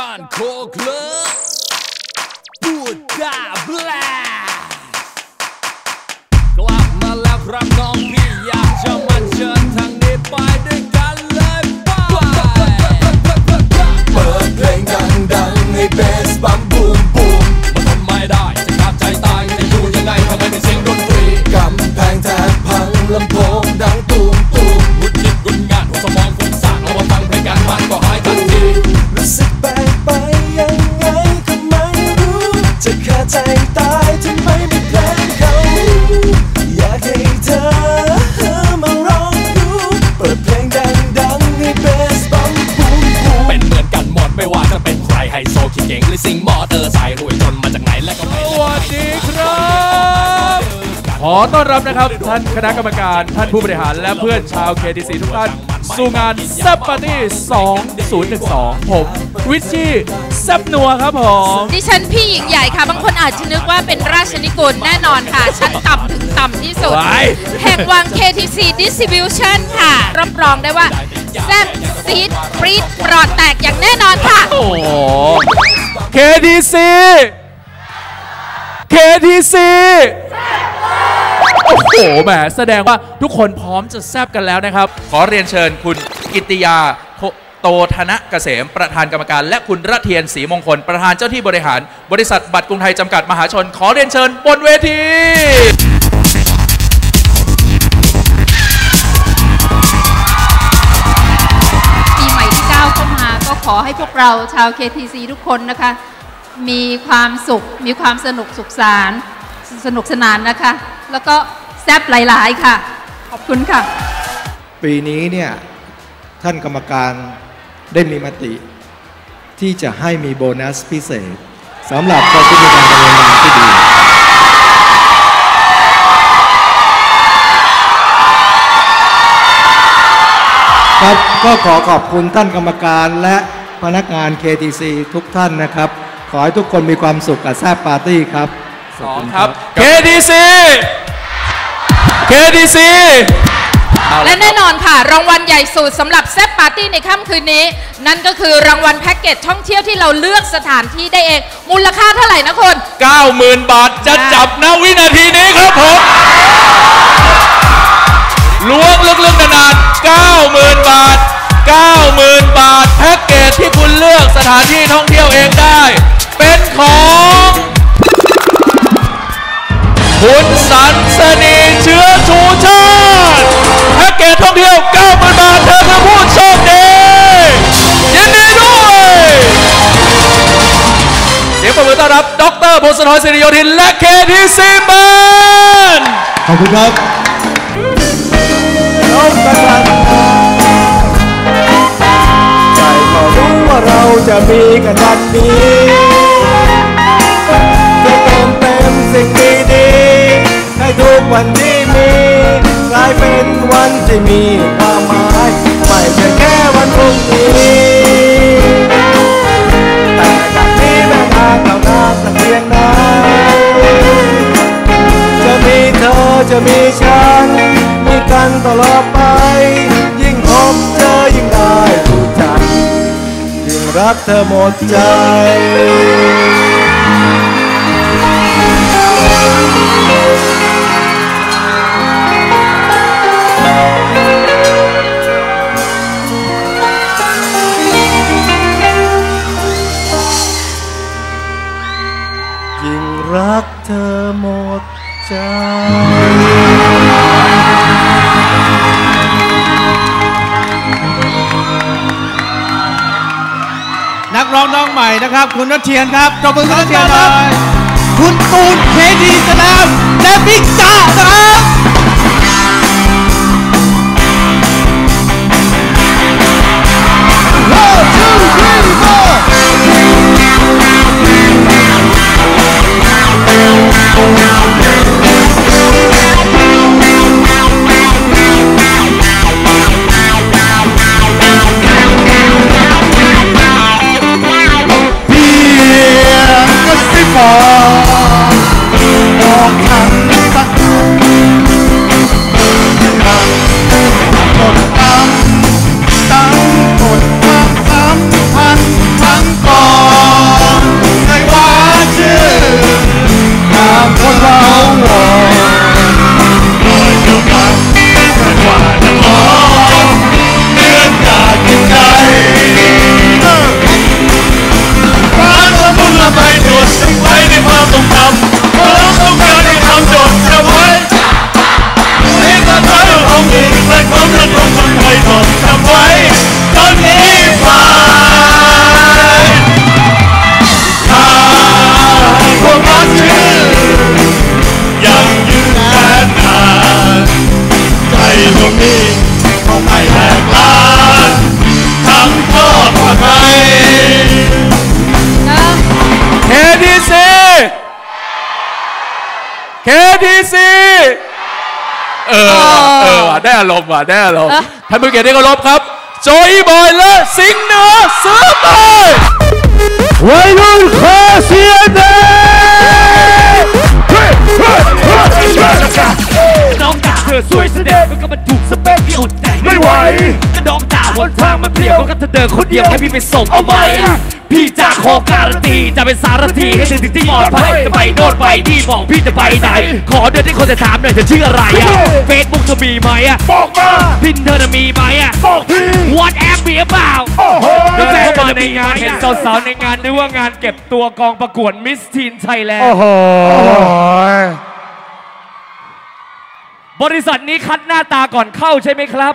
การโคกเลิกปูดกาแลกลับมาแล้วครับน้องพี่อยากจะมาเชิญทางนี้ไปด้วยกันเลยไปเปิดเพลงดังๆให้เป็น อต้อนรับนะครับ ท่านคณะกรรมการท่านผู้บริหารและเพื่อนชาว KTC ทุกท่านสู่งานแซบปาร์ตี้2012 ผม วิชชี่แซบนัวครับผม ดิฉันพี่หญิงใหญ่ค่ะ บางคนอาจจะนึกว่าเป็นราชนิกุลแน่นอนค่ะ ชั้นต่ำถึงต่ำที่สุด ว้าย แห่งวัง KTC Distribution ค่ะ รับรองได้ว่า แซ่บซีดปรีดปลอดแตกอย่างแน่นอนค่ะ โอ้โห KTC KTC โอ้โหแหมแสดงว่าทุกคนพร้อมจะแซบกันแล้วนะครับ ขอเรียนเชิญคุณกิติยาโตธนะเกษม ประธานกรรมการและคุณระเทียนศรีมงคล ประธานเจ้าที่บริหาร บริษัทบัตรกรุงไทยจำกัดมหาชน ขอเรียนเชิญบนเวทีปีใหม่ที่ก้าเข้ามาก็ขอให้พวกเราชาว KTC ทุกคนนะคะ มีความสุข มีความสนุกสุขสานสนุกสนานนะคะ แล้วก็ ซบหลาย ๆ ค่ะ ขอบคุณค่ะ ปีนี้เนี่ยท่านกรรมการได้มีมติ ที่จะให้มีโบนัสพิเศษสำหรับคนที่มีการดำเนินงานที่ดี ครับก็ขอขอบคุณท่านกรรมการและพนักงาน KTC ทุกท่านนะครับ ขอให้ทุกคนมีความสุขกับแซบปาร์ตี้ครับ สองครับ KTC KTC และแน่นอนค่ะ รางวัลใหญ่สุดสำหรับแซ่บปาร์ตี้ในค่ำคืนนี้ นั่นก็คือรางวัลแพ็กเกจท่องเที่ยวที่เราเลือกสถานที่ได้เอง มูลค่าเท่าไหร่นะคุณ90,000 บาทจะจับณวินาทีนี้ครับผมล้วงลึกๆนานๆ90,000 บาท 90,000 บาท แพ็กเกจที่คุณเลือกสถานที่ท่องเที่ยวเองได้ เป็นของ คุณสันสนี เชื้อชูชาติแพ็กเกจท่องเที่ยว 90,000 บาทเธอคือผู้โชคดียินดีด้วย เสียงปรบมือต้อนรับ ดรพงศธรศิริโยธิน และเคทีซีแมนขอบคุณครับน้องสักวันใจก็รู้ว่าเราจะมีกันวันนี้ายเป็นวันที่มีความหมาย ไม่ใช่แค่วันพรุ่งนี้ แต่จากนี้แม่ทางเรานานสักเพียงไหนจะมีเธอจะมีฉัน มีกันตลอดไป ยิ่งพบเจอยิ่งได้รู้จักยิ่งรักเธอหมดใจ ยิ่งรักเธอหมดใจนักร้องน้องใหม่นะครับ คุณนัทเทียนครับจบมือคุณนัทเทียนหน่อยคุณตูนเคดีสแลมและบิ๊กจ้านะครับ KTC เออว่ะเออว่ะได้อารมณ์ว่ะได้อารมณ์เออท่านผู้เกียรติที่เคารพครับโจอีบอยและสิงห์เหนือซื้อไปวัยรุ่นขอเสียงห ถ้าเดินคนเดียวให้พี่ไปส่งเอาไหมพี่จะขอการันตีจะเป็นสารทีให้ถึงถึงที่ปลอดภัยจะไปโน่นไปนี่บอกพี่จะไปไหน ขอเดินที่คนจะถามหน่อยเธอชื่ออะไรอะเฟซบุ๊กเธอมีไหมอะบอกมาพินเธอจะมีไหมอะบอกพี่วอทแอปมีหรือเปล่าเดินเข้ามาในงานเห็นสาวๆในงานนึกว่างานเก็บตัวกองประกวดมิสทีนไทยแลนด์โอ้โหบริษัทนี้คัดหน้าตาก่อนเข้าใช่ไหมครับ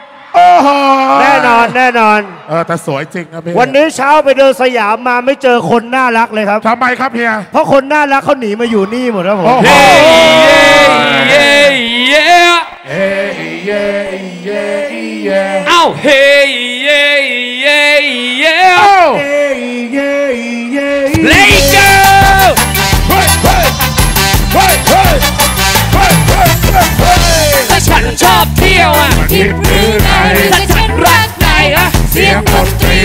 แน่นอนแน่นอน เออแต่สวยจริงนะพี่วันนี้เช้าไปเดินสยามมาไม่เจอคนน่ารักเลยครับ ทำไมครับเฮีย เพราะคนน่ารักเขาหนีมาอยู่นี่หมดแล้วผม โอ้โห เย้เย้เย้เอ้ยเย้เย้เย้เอ้าเฮ้เย้ ที่ยวอะทิพย์หรือไงถ้าฉันรักนายอะเสียงดนตรี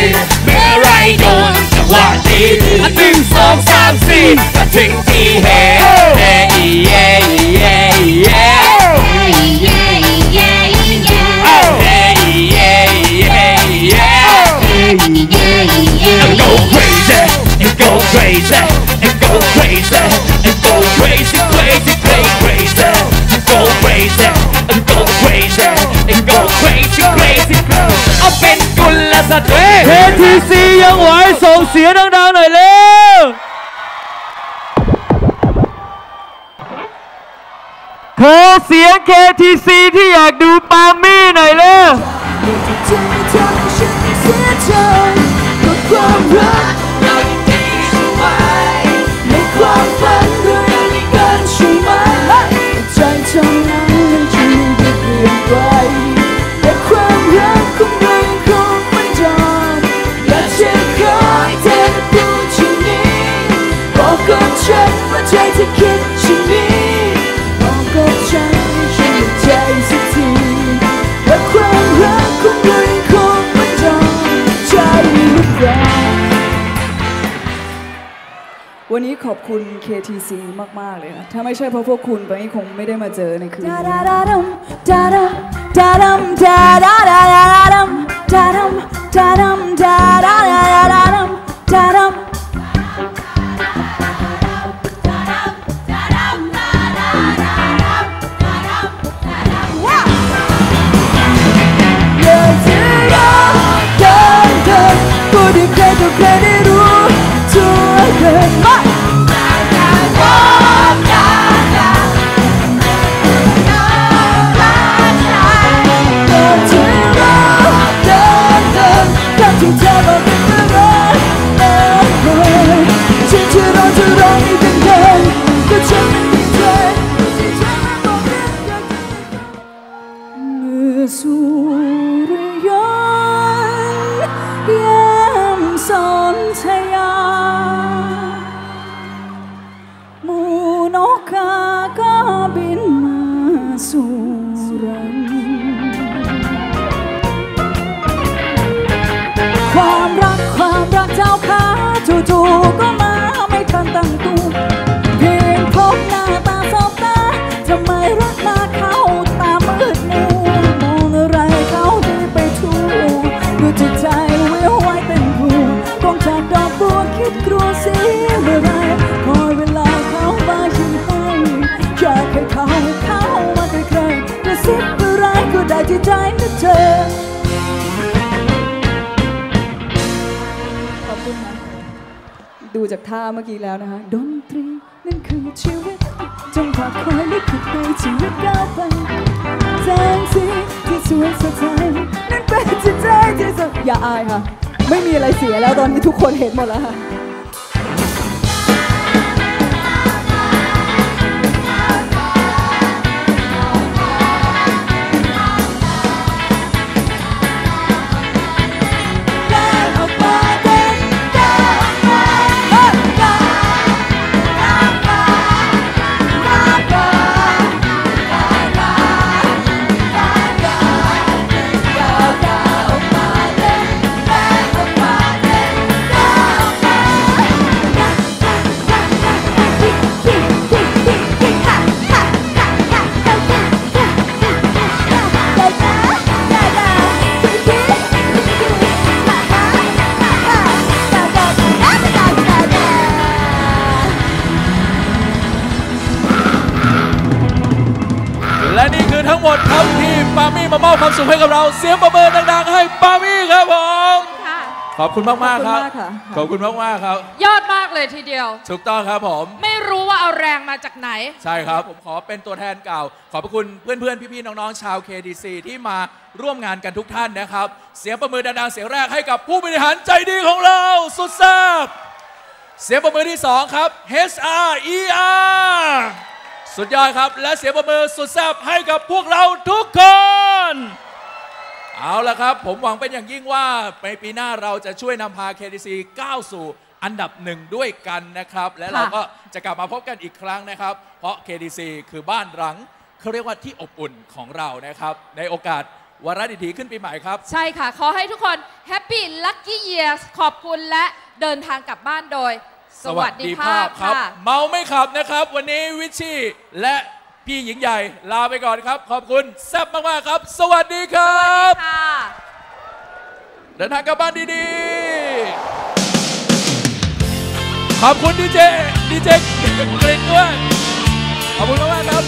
เมื่อไรโดนจังหวะดีอันหนึ่งสองสามสี่ก็ถึงที่เฮเฮเย่เย่เย่เอ้าเฮเย่เย่เย่ and go crazy and go crazy and go crazy and go crazy crazy crazy crazy and go crazy and go crazy and go crazy crazy crazy เอาเป็นกุลสตรี KTC ยังไหวส่งเสียงดังๆหน่อยเร็ว ขอเสียง KTC ที่อยากดูปามี่หน่อยเร็วฉั วันนี้ขอบคุณ KTC มาก ๆ เลยนะ ถ้าไม่ใช่เพราะพวกคุณไปคงไม่ได้มาเจอในคืนนี้ดาดัมดาดัมดาดัมดาดัมดาดัมดาดัม 저ขอบคุณนะ ดูจากท่าเมื่อกี้แล้วนะคะ ดนตรีนั่นคือชีวิต จงฝากคอยลิขิตในชีวิตก้าวไปแสงสีที่สวยสดใสนั่นเป็นจิตใจที่สดอย่าอายค่ะ ไม่มีอะไรเสียแล้วตอนนี้ทุกคนเห็นหมดแล้วค่ะ มี่มามอบความสุขให้กับเรา เสียงประเมินดังๆให้ปามี่ครับผมค่ะขอบคุณมากๆครับขอบคุณมากค่ะขอบคุณมากๆครับ ยอดมากเลยทีเดียว ถูกต้องครับผม ไม่รู้ว่าเอาแรงมาจากไหน ใช่ครับ ผมขอเป็นตัวแทนกล่าวขอบพระคุณเพื่อนๆ พี่ๆ น้องๆ ชาว KDC ที่มาร่วมงานกันทุกท่านนะครับ เสียงประมือดังๆ เสียงแรกให้กับผู้บริหารใจดีของเรา สุดแซ่บเสียงประมือที่ 2 ครับ HRER สุดยอดครับ และเสียงประมือสุดแซ่บให้กับพวกเราทุกคน เอาละครับ ผมหวังเป็นอย่างยิ่งว่าในปีหน้าเราจะช่วยนำพา KDC ก้าวสู่อันดับหนึ่งด้วยกันนะครับ และเราก็จะกลับมาพบกันอีกครั้งนะครับ เพราะ KDC คือบ้านรังเขาเรียกว่าที่อบอุ่นของเรานะครับ ในโอกาสวาระดีๆขึ้นปีใหม่ครับ ใช่ค่ะ ขอให้ทุกคนแฮปปี้ลัคกี้เยียร์ขอบคุณและเดินทางกลับบ้านโดย สวัสดีภาพครับค่ะเมาไม่ขับนะครับ วันนี้วิชชี่และพี่หญิงใหญ่ลาไปก่อนครับ ขอบคุณแซ่บมากๆครับ สวัสดีครับค่ะเดินทางกลับบ้านดีๆ ขอบคุณดีเจดีเจกรินด้วย ขอบคุณมากๆครับ